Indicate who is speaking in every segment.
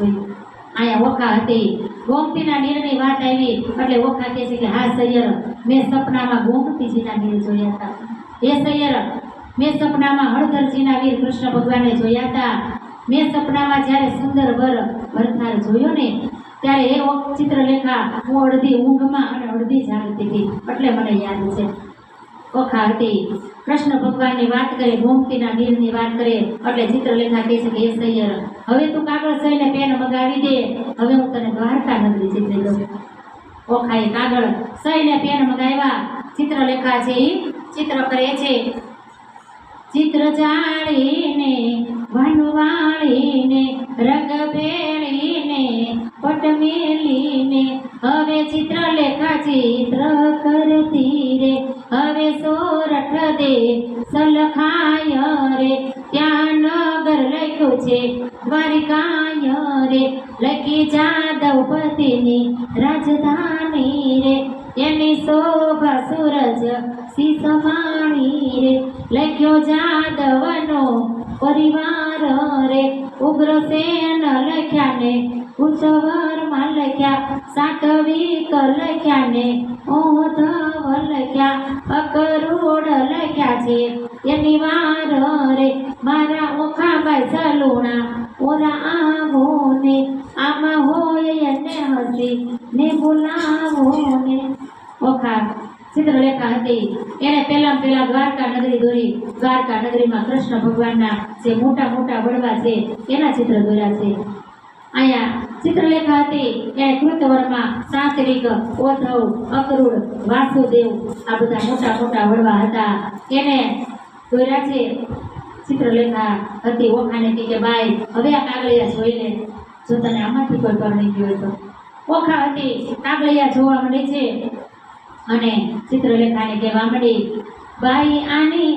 Speaker 1: જોઈએ અહીંયા ઓખા હતી. ગોમતીના નીરની વાત આવી. એટલે ઓખા કહે છે કે, હા, સૈયર, મેં સપનામાં ગોમતીજીના નીર જોયા હતા. હે સૈયર, મેં સપનામાં હળધરજીના વીર કૃષ્ણ ભગવાનને જોયા હતા. મેં સપનામાં જ્યારે સુંદર વર ભરથાર જોયો ને, ત્યારે એ ચિત્રલેખા હું અડધી ઊંઘમાં અને અડધી જાગતી હતી. એટલે મને યાદ છે. ઓખા હતી કૃષ્ણ ભગવાનની વાત કરે ગોમતીના ગીરની વાત કરે, એટલે ચિત્રલેખા કહે છે કે એ સૈયર હવે તું કાગળ સહીને પેન મગાવી દે. હવે હું તને દ્વારકા નગરી ચિત્રી દઉં ઓખાએ કાગળ સહીને પેન મગાવ્યા. ચિત્રલેખા છે એ ચિત્ર કરે છે, ચિત્ર જાળીને વનવાળીને રંગ ભેળીને, પટ મેલીને હવે ચિત્રલેખા ચિત્ર કરતી રે. હવે સોરઠ દે, સલખાય રે. ત્યાં નગર લખ્યું છે, દ્વારિકાય રે. લખી જાદવપતિની રાજધાની રે. એની શોભા સૂરજ સીસમાણી રે. લખ્યો જાદવનો પરિવાર રે ઉગ્રસેન લખ્યા ને ઉત્સવરમાં લખ્યા, સાતવિક લખ્યા ને ઓધવ લખ્યા, અકરોડ લખ્યા છે. એની વાર રે, મારા ઓખાભાઈ સલુણા ઓરા આવો ને આમાં હોય એને હસી, ને બોલાવો ને ઓખા. ચિત્રલેખા હતી એને પહેલા પહેલા દ્વારકા નગરી દોરી. દ્વારકા નગરીમાં કૃષ્ણ ભગવાનના જે મોટા મોટા વડવા છે, એના ચિત્ર દોર્યા છે. અહીંયા ચિત્રલેખા હતી એને કૃતવરમાં સાંતરિક ઓથવ અકરુડ, વાસુદેવ. આ બધા મોટા મોટા વડવા હતા. એને દોર્યા છે ચિત્રલેખા હતી, ઓખાને કહે કે બાઈ હવે આ કાગળિયા જોઈ લે. જો તને આમાંથી કોઈ પર નહીં ગયો તો. ઓખા હતી, કાગળિયા જોવા મળે છે. અને ચિત્રલેખાને કહેવા મળી બાઈ આની,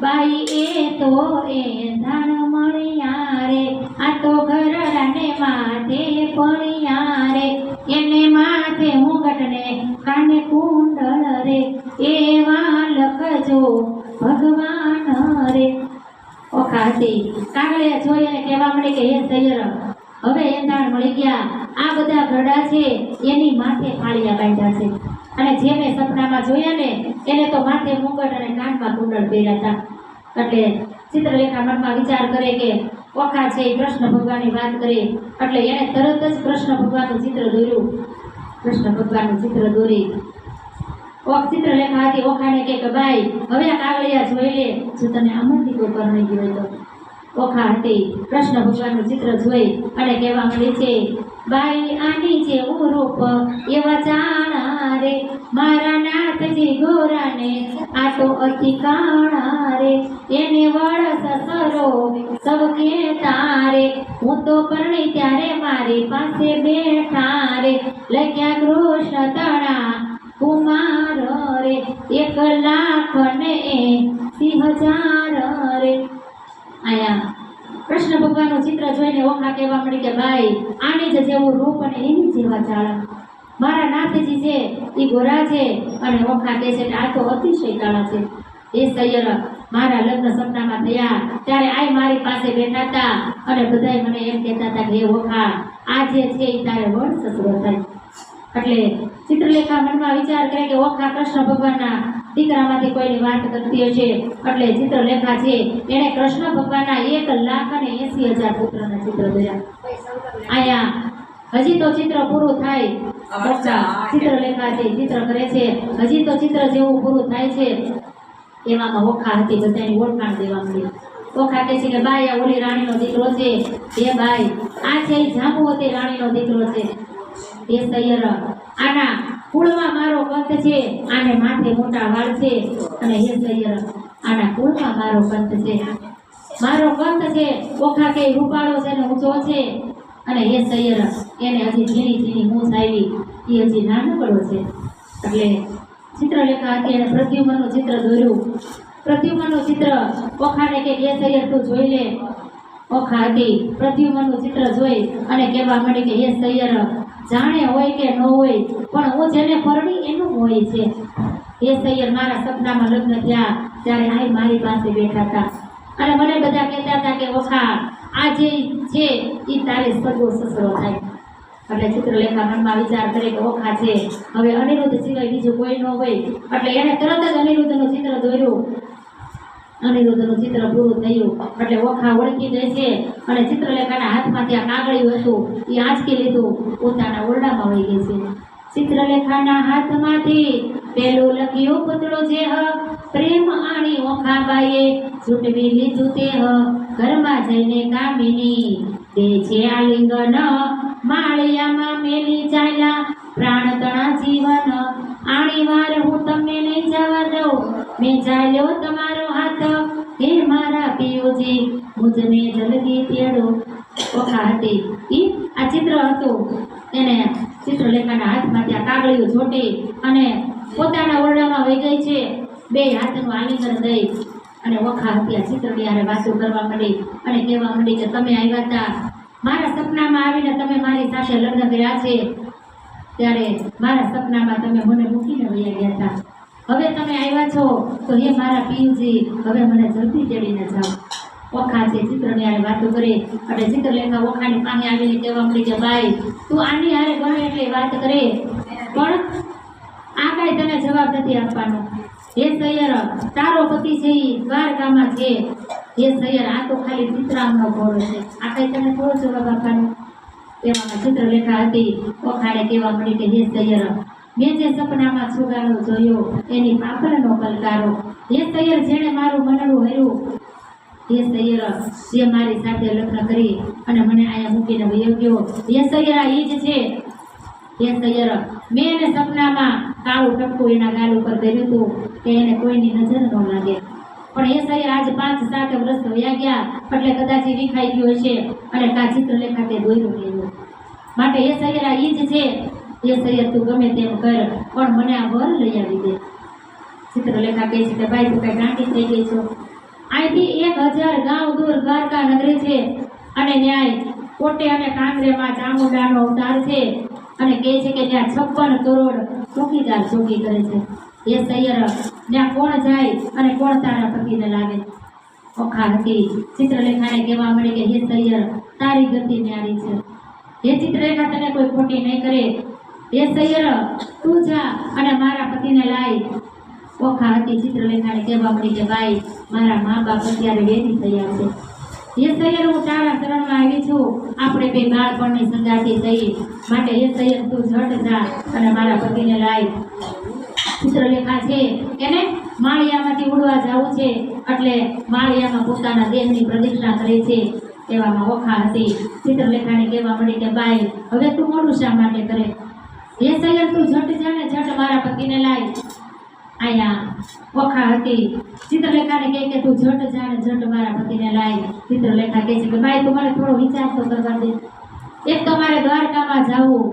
Speaker 1: બાઈ એ તો એ ધાણ મળ્યા રે, આ તો ઘરડાને માથે પડ્યા રે, એને માથે ઘટને કાને કુંડળ રે એવા લખજો ભગવાન રે. ઓખા હતી કાગળિયા જોઈ અને કહેવા મળે કે, હે સૈયર, હવે એંધાણ મળી ગયા, આ બધા ઘરડા છે, એની માથે ફાળિયા બાંધ્યા છે. અને જે મેં સપનામાં જોયા ને, એને તો માથે મુગટ અને કાનમાં કુંડળ પહેર્યા હતા. એટલે ચિત્રલેખા મનમાં વિચાર કરે કે, ઓખા છે એ કૃષ્ણ ભગવાનની વાત કરે, એટલે એણે તરત જ કૃષ્ણ ભગવાનનું ચિત્ર દોર્યું. કૃષ્ણ ભગવાનનું ચિત્ર દોરી. ઓખ ચિત્રલેખા હતી, ઓખાને કે ભાઈ, હવે આ કાગળિયા જોઈ લે. જો તને અમરથી કોઈ નહીં ગયો તો. ઓખા હતી, કૃષ્ણ ભગવાનનું ચિત્ર જોઈ અને કહેવા મળે છે બાઈ આની જેવું રૂપ એવા જાણા રે. મારા નાથજી ગોરાને આ તો અતિ કાણા રે. એને વળ સસરો સૌ કે તારે હું તો પરણી ત્યારે મારી પાસે બેઠા રે. લગ્યા કૃષ્ણ તણા કુમાર રે. એક લાખ ને સિંહ હજાર રે. આયા. કૃષ્ણ ભગવાનનું ચિત્ર જોઈને ઓખા કહેવા મળી કે, ભાઈ, આની જ જેવું રૂપ અને એની જેવા ચાળ. મારા નાથજી છે એ ગોરા છે, અને ઓખા કહે છે કે આ તો અતિશય કાળા છે. એ સૈયર મારા લગ્ન સપનામાં થયા, ત્યારે આય મારી પાસે બેઠા હતા અને બધાય મને એમ કહેતા હતા કે, હે ઓખા આ જે છે એ તારે વડ સસરો થાય એટલે ચિત્રલેખા મનમાં વિચાર કરે કે ઓખા કૃષ્ણ ભગવાનના દીકરામાંથી કોઈની વાત કરતી હશે. એટલે ચિત્રલેખા છે એણે કૃષ્ણ ભગવાનના એક લાખ અને એસી હજાર પુત્રના ચિત્ર દોર્યા. અહીંયા હજી તો ચિત્ર પૂરું થાય. ચિત્રલેખા છે ચિત્ર કરે છે હજી તો ચિત્ર જેવું પૂરું થાય છે. એવામાં ઓખા હતી બધાની ઓળખાણ દેવા મળી ઓખા કહે છે કે બાઈ આ ઓલી રાણીનો દીકરો છે. હે બાઈ આ છે ઈ જાંબુવતી રાણીનો દીકરો છે. એ સૈયર આના કુળમાં મારો પંથ છે, આને માથે મોટા વાળ છે. અને હે સૈયર આના કુળમાં મારો પંથ છે. મારો પંથ છે, ઓખા કે રૂપાળો છે ને ઊંચો છે. અને હે સૈયર એને હજી ઝીણી ઝીણી મૂછ આવી. એ હજી નાનકડો છે. એટલે ચિત્રલેખા હતી એને પ્રદ્યુમનનું ચિત્ર દોર્યું. પ્રદ્યુમનનું ચિત્ર ઓખાને કે હે સૈયર તું જોઈ લે. ઓખા હતી. પ્રદ્યુમનનું ચિત્ર જોઈ અને કહેવા માંડી કે હે સૈયર જાણે હોય કે ન હોય, પણ હું જેને પરણી એનું હોય છે. એ સૈયર મારા સપનામાં લગ્ન થયા ત્યારે આઈ મારી પાસે બેઠા હતા. અને મને બધા કહેતા હતા કે, ઓખા, આ જે છે એ તારે સગો સસરો થાય. એટલે ચિત્રલેખા મનમાં વિચાર કરે કે, ઓખા છે, હવે અનિરુદ્ધ સિવાય બીજું કોઈ ન હોય. એટલે એને તરત જ અનિરુદ્ધનું ચિત્ર દોર્યું અનિરુદ્ધનું ચિત્ર પૂરું થયું. એટલે ઓખા ઓળખી જાય છે. અને ચિત્રલેખાના હાથમાંથી આ કાગળિયું હતું, એ આંચકી લીધું. પોતાના ઓરડામાં વહી ગઈ છે. ચિત્રલેખાના હાથમાંથી પેલું લખ્યું, પતળો જે હ, પ્રેમ આણી ઓખાબાઈએ છૂટવી લીધું તે હ, ઘરમાં જઈને કામિની. તે છે આલિંગન, માળિયામાં મેલી ચાલ્યા. પ્રાણ તણા જીવન, આણી વાર હું તમને નહીં જવા દઉં. મેં ચાલ્યો તમારો હાથ, હે મારા પિયુજી, મુજને જલગી તેડો. ઓખા હતી ઈ આ ચિત્ર હતું. એને ચિત્રલેખાના હાથમાંથી આ કાગળિયું જોટી અને પોતાના ઓરડામાં વહી ગઈ છે. બે હાથનું આલિંગન દઈ અને ઓખા હતી આ ચિત્રની હારે વાતો કરવા માંડી અને કહેવા માંડી કે તમે આવ્યા હતા મારા સપનામાં આવીને તમે મારી સાથે લગ્ન કર્યા છે. ત્યારે મારા સપનામાં તમે મને મૂકીને વયા ગયા હતા હવે તમે આવ્યા છો, તો હે મારા પિયુજી હવે મને જલ્દી તેડીને જાઓ. ઓખા છે, ચિત્રની હારે વાતો કરે, અને ચિત્રલેખા ઓખાની પાસે આવીને કહેવા મળી કે ભાઈ, તું આની હારે ગમે એટલી વાત કરે. પણ આ કાંઈ તને જવાબ નથી આપવાનો. હે સૈયર, તારો પતિ છે એ દ્વારકામાં છે. હે સૈયર, આ તો ખાલી ચિત્રામનો ઘોડો છે. આ કાંઈ તને થોડો જવાબ આપવાનો? એવામાં ચિત્રલેખા હતી ઓખાડે કહેવા મળી કે, હે સૈયર મેં જે સપનામાં છુગાડો જોયો એની પાપરનો પલકારો એ સૈયર જેણે મારું મનડું હર્યું એ સૈયર જે મારી સાથે લગ્ન કરી અને મને અહીંયા મૂકીને વયો ગયો એ સૈયર એ જ છે એ સૈયર મેં એને સપનામાં કાળું ટપકું એના ગાલ ઉપર કર્યું હતું કે એને કોઈની નજર ન લાગે પણ એ સૈયર આજે પાંચ સાત વર્ષ વયા ગયા એટલે કદાચ એ વિખાઈ ગયો હશે અને કા ચિત્રલેખા તે દોર્યું ગયું માટે એ આ ઈ જ છે એ સૈયર તું ગમે તેમ કર, પણ મને આ વર લઈ આવી દે. ચિત્રલેખા કહે છે કે, ભાઈ, તું કઈ ગાંઠી થઈ ગઈ છો. અહીંથી એક હજાર ગાંવ દૂર દ્વારકા નગરી છે અને ન્યાય કોટે અને કાંગરેમાં ચામુંડાનો અવતાર છે અને કહે છે કે ત્યાં છપ્પન કરોડ ચોકીદાર ચોકી કરે છે. એ સૈયર ત્યાં કોણ જાય અને કોણ તારા પતિને લાવે? ઓખા હતી. ચિત્રલેખાને કહેવા મળી કે, હે સૈયર તારી ગતિ ન્યારી છે. હે ચિત્રલેખા, તને કોઈ ખોટી નહીં કરે. હે સૈયર, તું જા અને મારા પતિને લાય. ઓખા હતી ચિત્રલેખાને કહેવા મળી કે, ભાઈ, મારા મા બાપ અત્યારે વેરી થયા છે. હે સૈયર, હું તારા શરણમાં આવી છું. આપણે બે બાળપણની સંગાતી થઈ. માટે હે સૈયર, તું ઝટ જા અને મારા પતિને લાય. ચિત્રલેખા છે એને માળિયામાંથી ઉડવા જવું છે એટલે માળિયામાં પોતાના દેહની પ્રદક્ષિણા કરે છે. એવામાં ઓખા હતી. ચિત્રલેખાને કહેવા મળી કે, ભાઈ, હવે તું મોડું શા માટે કરે? હે સૈયર તું ઝટ જાણે જટ મારા પતિને લાય. અહીંયા ઓખા હતી. ચિત્રલેખાને કહે કે તું ઝટ જાણે જટ મારા પતિને લાય. ચિત્રલેખા કહે છે કે, ભાઈ, તું મને થોડો વિચાર તો કરવા દે. એક તો મારે દ્વારકામાં જવું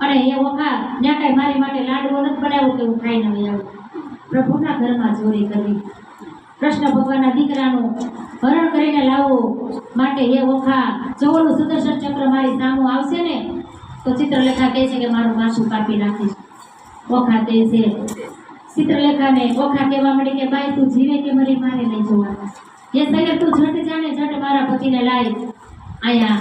Speaker 1: અને એ ઓખા ત્યાં કાંઈ મારી માટે લાડવો નથી બનાવ્યો કે હું ખાઈને નહીં આવું. પ્રભુના ઘરમાં ચોરી કરવી. કૃષ્ણ ભગવાનના દીકરાનું હરણ કરીને લાવવું માટે એ ઓખા ચોલું સુદર્શન ચક્ર મારી સામું આવશે ને તો ચિત્રલેખા કહે છે કે મારું માસું કાપી નાખીશ ઓખા તે છે, ચિત્રલેખાને ઓખા કહેવા મળી કે, ભાઈ, તું જીવે કે મરી, મારે નહીં જોવાનું. એ સૈયદ તું ઝટ જાણે, ઝટ મારા પતિને લાય. અહીંયા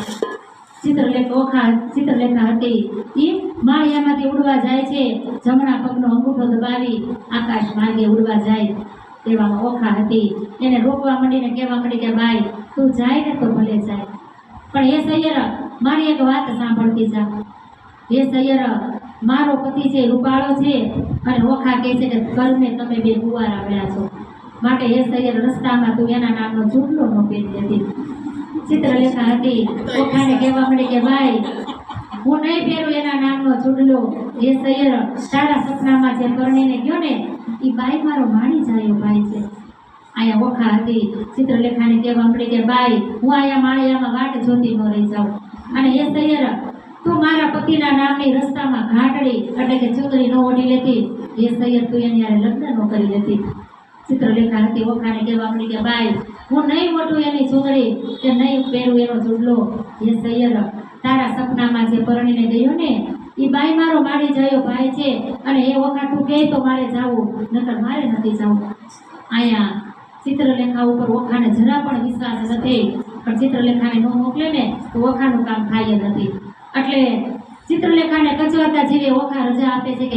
Speaker 1: ચિત્રલેખા, ઓખા ચિત્રલેખા હતી. એ માળિયામાંથી ઉડવા જાય છે. જમણા પગનો અંગૂઠો દબાવી આકાશ માર્ગે ઉડવા જાય તેવામાં ઓખા હતી. એને રોકવા માંડીને કહેવા માંડી કે, ભાઈ, તું જાય ને તો ભલે જાય. પણ હે સૈયર, મારી એક વાત સાંભળતી જા. હે સૈયર, મારો પતિ છે રૂપાળો છે, અને ઓખા કહે છે કે કર્મે તમે બે ગુવાર આવ્યા છો. માટે હે સૈયર, રસ્તામાં તું એના નામનો ચૂંટલો ન પહેરી હતી ચિત્રલેખા હતી. ઓખાને કહેવા મળે કે, ભાઈ, હું નહીં પહેરું એના નામનો ચૂંટલો એ સૈયર તારા સપનામાં જે કરણીને ગયો ને એ બાઈ મારો માણી જાયો ભાઈ છે. અહીંયા ઓખા હતી. ચિત્રલેખાને કહેવા મળી કે બાઈ હું અહીંયા માળિયામાં વાટ જોતી ન રહી જાઉં. અને એ સૈયર તું મારા પતિના નામની રસ્તામાં ઘાટડી એટલે કે ચૂંટણી ન ઓઢી લેતી. એ સૈયર તું એની હારે લગ્ન ન કરી લેતી. ચિત્રલેખા હતી ઓખાને કહેવા મળી કે, ભાઈ, હું નહીં મોટું એની ચૂંટણી કે નહીં પહેરું એનો ચૂડલો એ સૈયર તારા સપનામાં જે પરણીને ગયો ને એ બાઈ મારો માડી જયો ભાઈ છે. અને એ વખત તું કહે તો મારે જાવું, નકર મારે નથી જવું. અહીંયા ચિત્રલેખા ઉપર ઓખાને જરા પણ વિશ્વાસ નથી. પણ ચિત્રલેખાને ન મોકલે ને તો ઓખાનું કામ થાય નથી. એટલે ચિત્રલેખાને કચવાતા જેવી ઓખા રજા આપે છે કે